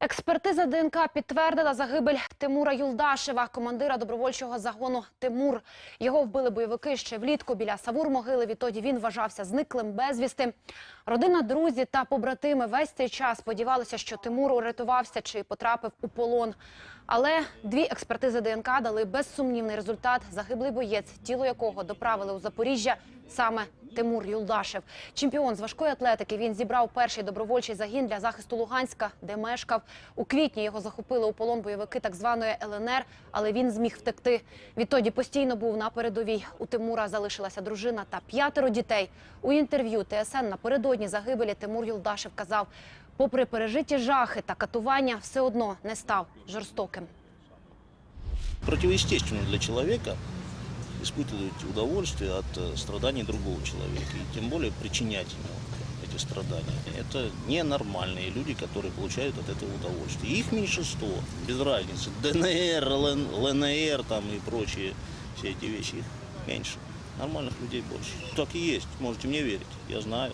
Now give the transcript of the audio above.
Експертиза ДНК підтвердила загибель Тимура Юлдашева, командира добровольчого загону Тимур. Його вбили бойовики ще влітку біля Савур-могили. Відтоді він вважався зниклим безвісти. Родина, друзі та побратими весь цей час сподівалися, що Тимур урятувався чи потрапив у полон. Але дві експертизи ДНК дали безсумнівний результат. Загиблий боєць, тіло якого доправили у Запоріжжя, саме Тимур Юлдашев. Чемпіон з важкої атлетики. Він зібрав перший добровольчий загін для захисту Луганська, де мешкав. У квітні його захопили у полон бойовики так званої ЛНР, але він зміг втекти. Відтоді постійно був на передовій. У Тимура залишилася дружина та п'ятеро дітей. У інтерв'ю ТСН напередодні загибелі Тимур Юлдашев казав, попри пережиті жахи та катування, все одно не став жорстоким. противоестественно для человека испытывать удовольствие от э, страданий другого человека, и тем более причинять ему эти страдания. Это ненормальные люди, которые получают от этого удовольствие. Их меньшинство, без разницы. ДНР, ЛН, ЛНР там и прочие все эти вещи, их меньше. Нормальных людей больше. Так и есть, можете мне верить, я знаю.